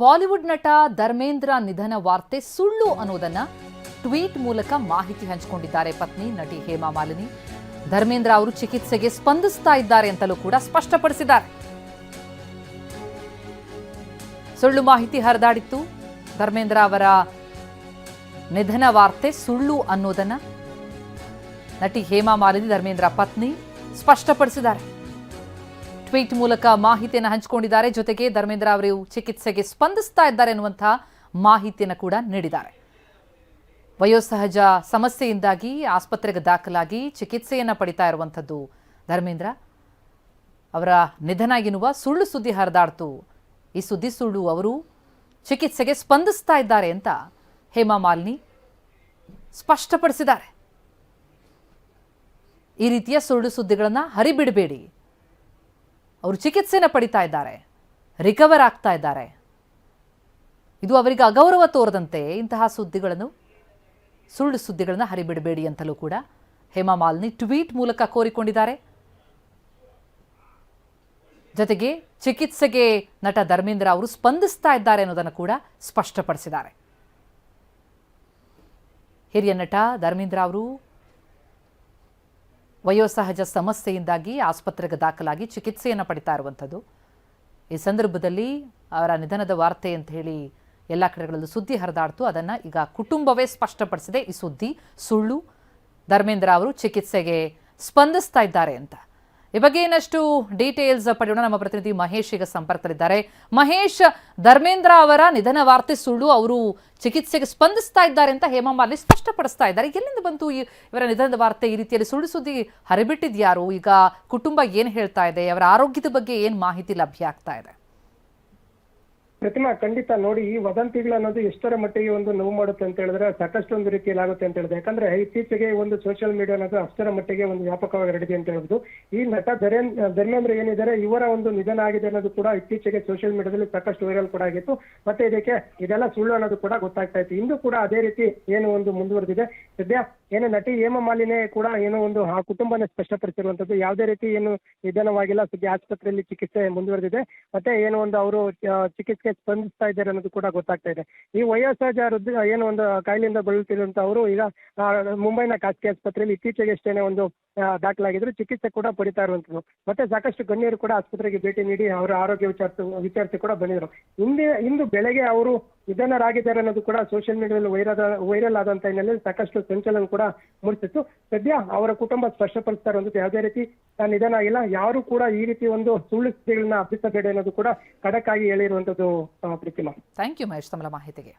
Bollywood ನಟ ಧರ್ಮೇಂದ್ರ ನಿಧನ ವಾರ್ತೆ ಸುಳ್ಳು ಅನ್ನೋದನ್ನ ಟ್ವೀಟ್ ಮೂಲಕ ಮಾಹಿತಿ ಹಂಚಿಕೊಂಡಿದ್ದಾರೆ ಪತ್ನಿ ನಟಿ ಹೇಮಾ ಮಾಲಿನಿ. ಧರ್ಮೇಂದ್ರ ಅವರು ಚಿಕಿತ್ಸೆಗೆ ಸ್ಪಂದಿಸ್ತಾ ಇದ್ದಾರೆ ಅಂತಲೂ ಕೂಡ ಸ್ಪಷ್ಟಪಡಿಸಿದ್ದಾರೆ. ಸುಳ್ಳು ಮಾಹಿತಿ ಹರಿದಾಡಿತ್ತು. ಧರ್ಮೇಂದ್ರ ಅವರ ನಿಧನ ವಾರ್ತೆ ಸುಳ್ಳು ಅನ್ನೋದನ್ನ ನಟಿ ಹೇಮಾ ಮಾಲಿನಿ, ಧರ್ಮೇಂದ್ರ ಪತ್ನಿ ಸ್ಪಷ್ಟಪಡಿಸಿದ್ದಾರೆ. ಟ್ವೀಟ್ ಮೂಲಕ ಮಾಹಿತಿಯನ್ನು ಹಂಚಿಕೊಂಡಿದ್ದಾರೆ. ಜೊತೆಗೆ ಧರ್ಮೇಂದ್ರ ಅವರು ಚಿಕಿತ್ಸೆಗೆ ಸ್ಪಂದಿಸ್ತಾ ಇದ್ದಾರೆ ಎನ್ನುವಂತಹ ಮಾಹಿತಿಯನ್ನು ಕೂಡ ನೀಡಿದ್ದಾರೆ. ವಯೋಸಹಜ ಸಮಸ್ಯೆಯಿಂದಾಗಿ ಆಸ್ಪತ್ರೆಗೆ ದಾಖಲಾಗಿ ಚಿಕಿತ್ಸೆಯನ್ನು ಪಡಿತಾ ಇರುವಂಥದ್ದು ಧರ್ಮೇಂದ್ರ. ಅವರ ನಿಧನ ಎನ್ನುವ ಸುಳ್ಳು ಸುದ್ದಿ ಹರಿದಾಡ್ತು. ಈ ಸುದ್ದಿ ಸುಳ್ಳು ಅವರು ಚಿಕಿತ್ಸೆಗೆ ಸ್ಪಂದಿಸ್ತಾ ಇದ್ದಾರೆ ಅಂತ ಹೇಮಾ ಮಾಲಿನಿ ಸ್ಪಷ್ಟಪಡಿಸಿದ್ದಾರೆ. ಈ ರೀತಿಯ ಸುಳ್ಳು ಸುದ್ದಿಗಳನ್ನು ಹರಿಬಿಡಬೇಡಿ. ಅವರು ಚಿಕಿತ್ಸೆನ ಪಡಿತಾ ಇದ್ದಾರೆ ರಿಕವರ್ ಆಗ್ತಾ ಇದ್ದಾರೆ. ಇದು ಅವರಿಗೆ ಅಗೌರವ ತೋರದಂತೆ ಇಂತಹ ಸುದ್ದಿಗಳನ್ನು, ಸುಳ್ಳು ಸುದ್ದಿಗಳನ್ನು ಹರಿಬಿಡಬೇಡಿ ಅಂತಲೂ ಕೂಡ ಹೇಮಾ ಮಾಲಿನಿ ಟ್ವೀಟ್ ಮೂಲಕ ಕೋರಿಕೊಂಡಿದ್ದಾರೆ. ಜೊತೆಗೆ ಚಿಕಿತ್ಸೆಗೆ ನಟ ಧರ್ಮೇಂದ್ರ ಅವರು ಸ್ಪಂದಿಸ್ತಾ ಇದ್ದಾರೆ ಅನ್ನೋದನ್ನು ಕೂಡ ಸ್ಪಷ್ಟಪಡಿಸಿದ್ದಾರೆ. ಹಿರಿಯ ನಟ ಧರ್ಮೇಂದ್ರ ಅವರು ವಯೋಸಹಜ ಸಮಸ್ಯೆಯಿಂದಾಗಿ ಆಸ್ಪತ್ರೆಗೆ ದಾಖಲಾಗಿ ಚಿಕಿತ್ಸೆಯನ್ನು ಪಡಿತಾ ಇರುವಂಥದ್ದು. ಈ ಸಂದರ್ಭದಲ್ಲಿ ಅವರ ನಿಧನದ ವಾರ್ತೆ ಅಂತ ಹೇಳಿ ಎಲ್ಲ ಕಡೆಗಳಲ್ಲೂ ಸುದ್ದಿ ಹರಿದಾಡ್ತು. ಅದನ್ನು ಈಗ ಕುಟುಂಬವೇ ಸ್ಪಷ್ಟಪಡಿಸಿದೆ. ಈ ಸುದ್ದಿ ಸುಳ್ಳು. ಧರ್ಮೇಂದ್ರ ಅವರು ಚಿಕಿತ್ಸೆಗೆ ಸ್ಪಂದಿಸ್ತಾ ಇದ್ದಾರೆ ಅಂತ. ಈ ಬಗ್ಗೆ ಇನ್ನಷ್ಟು ಡೀಟೇಲ್ಸ್ ಪಡೆಯೋಣ. ನಮ್ಮ ಪ್ರತಿನಿಧಿ ಮಹೇಶ್ ಈಗ ಸಂಪರ್ಕದಲ್ಲಿದ್ದಾರೆ. ಮಹೇಶ್, ಧರ್ಮೇಂದ್ರ ಅವರ ನಿಧನ ವಾರ್ತೆ ಸುಳ್ಳು ಅವರು ಚಿಕಿತ್ಸೆಗೆ ಸ್ಪಂದಿಸ್ತಾ ಇದ್ದಾರೆ ಅಂತ ಹೇಮಾ ಮಾಲಿನಿ ಸ್ಪಷ್ಟಪಡಿಸ್ತಾ ಇದ್ದಾರೆ. ಎಲ್ಲಿಂದ ಬಂತು ಇವರ ನಿಧನದ ವಾರ್ತೆ ಈ ರೀತಿಯಲ್ಲಿ ಸುಳ್ಳು ಸುದ್ದಿ ಹರಿಬಿಟ್ಟಿದ್ಯಾರು? ಈಗ ಕುಟುಂಬ ಏನು ಹೇಳ್ತಾ ಇದೆ? ಅವರ ಆರೋಗ್ಯದ ಬಗ್ಗೆ ಏನು ಮಾಹಿತಿ ಲಭ್ಯ ಆಗ್ತಾ ಇದೆ? ಪ್ರತಿಮಾ ಖಂಡಿತ ನೋಡಿ, ಈ ವದಂತಿಗಳು ಅನ್ನೋದು ಎಷ್ಟರ ಮಟ್ಟಿಗೆ ಒಂದು ನೋವು ಮಾಡುತ್ತೆ ಅಂತ ಹೇಳಿದ್ರೆ ಸಾಕಷ್ಟು ಒಂದು ರೀತಿಯಲ್ಲಿ ಆಗುತ್ತೆ ಅಂತ ಹೇಳಿದ್ರೆ. ಯಾಕಂದ್ರೆ ಇತ್ತೀಚೆಗೆ ಒಂದು ಸೋಷಿಯಲ್ ಮೀಡಿಯಾ ಅನ್ನೋದು ಅಷ್ಟರ ಮಟ್ಟಿಗೆ ಒಂದು ವ್ಯಾಪಕವಾಗಿ ಹರಡಿದೆ ಅಂತ ಹೇಳ್ಬೋದು. ಈ ನಟ ಧರೇನ್, ಧರ್ಮೇಂದ್ರ ಏನಿದ್ದಾರೆ, ಇವರ ಒಂದು ನಿಧನ ಆಗಿದೆ ಅನ್ನೋದು ಕೂಡ ಇತ್ತೀಚೆಗೆ ಸೋಷಿಯಲ್ ಮೀಡಿಯಾದಲ್ಲಿ ಸಾಕಷ್ಟು ವೈರಲ್ ಕೂಡ ಆಗಿತ್ತು. ಮತ್ತೆ ಇದಕ್ಕೆ ಇದೆಲ್ಲ ಸುಳ್ಳು ಅನ್ನೋದು ಕೂಡ ಗೊತ್ತಾಗ್ತಾ ಇತ್ತು. ಇಂದು ಕೂಡ ಅದೇ ರೀತಿ ಏನು ಒಂದು ಮುಂದುವರೆದಿದೆ. ಸದ್ಯ ಏನು ನಟಿ ಹೇಮ ಕೂಡ ಏನೋ ಒಂದು ಆ ಕುಟುಂಬನ ಸ್ಪಷ್ಟಪಡಿಸಿರುವಂಥದ್ದು. ಯಾವುದೇ ರೀತಿ ಏನು ನಿಧಾನವಾಗಿಲ್ಲ ಸುದ್ದಿ ಆಸ್ಪತ್ರೆಯಲ್ಲಿ ಚಿಕಿತ್ಸೆ ಮುಂದುವರೆದಿದೆ. ಮತ್ತೆ ಏನು ಒಂದು ಅವರು ಚಿಕಿತ್ಸೆ ಸ್ಪಂದಿಸ್ತಾ ಇದ್ದಾರೆ ಅನ್ನೋದು ಕೂಡ ಗೊತ್ತಾಗ್ತಾ ಇದೆ. ಈ ವಯೋಸಹಜ ಹೃದಯ ಏನು ಒಂದು ಕಾಯಿಲೆಯಿಂದ ಬಳಲುತ್ತಿರುವಂತ ಅವರು ಈಗ ಮುಂಬೈನ ಖಾಸಗಿ ಆಸ್ಪತ್ರೆಯಲ್ಲಿ ಅಷ್ಟೇನೆ ಒಂದು ದಾಖಲಾಗಿದ್ರು ಚಿಕಿತ್ಸೆ ಕೂಡ ಪಡಿತಾ ಇರುವಂತದ್ದು ಮತ್ತೆ ಸಾಕಷ್ಟು ಗಣ್ಯರು ಕೂಡ ಆಸ್ಪತ್ರೆಗೆ ಭೇಟಿ ನೀಡಿ ಅವರ ಆರೋಗ್ಯ ವಿಚಾರಿಸಿ ವಿಚಾರಿಸಿ ಕೂಡ ಬಂದಿದ್ರು ಇಂದಿನ ಇಂದು ಬೆಳಗ್ಗೆ ಅವರು ನಿಧನರಾಗಿದ್ದಾರೆ ಅನ್ನೋದು ಕೂಡ ಸೋಷಿಯಲ್ ಮೀಡಿಯಾದಲ್ಲಿ ವೈರಲ್ ವೈರಲ್ ಆದಂತ ಹಿನ್ನೆಲೆಯಲ್ಲಿ ಸಾಕಷ್ಟು ಸಂಚಲನ ಕೂಡ ಮೂಡಿಸಿತ್ತು. ಸದ್ಯ ಅವರ ಕುಟುಂಬ ಸ್ಪಷ್ಟಪಡಿಸ್ತಾರೆ ಇರುವಂತದ್ದು ಯಾವುದೇ ರೀತಿ ನಿಧನ ಆಗಿಲ್ಲ. ಯಾರು ಕೂಡ ಈ ರೀತಿ ಒಂದು ಸುಳ್ಳು ಸುದ್ದಿಗಳನ್ನ ಹಬ್ಬಿಸಬೇಡಿ ಅನ್ನೋದು ಕೂಡ ಖಡಕ್ ಆಗಿ ಹೇಳಿರುವಂತದ್ದು ಪ್ರತಿಮಾ. ಥ್ಯಾಂಕ್ ಯು ಮಹೇಶ್ ತಮ್ಮ ಮಾಹಿತಿಗೆ.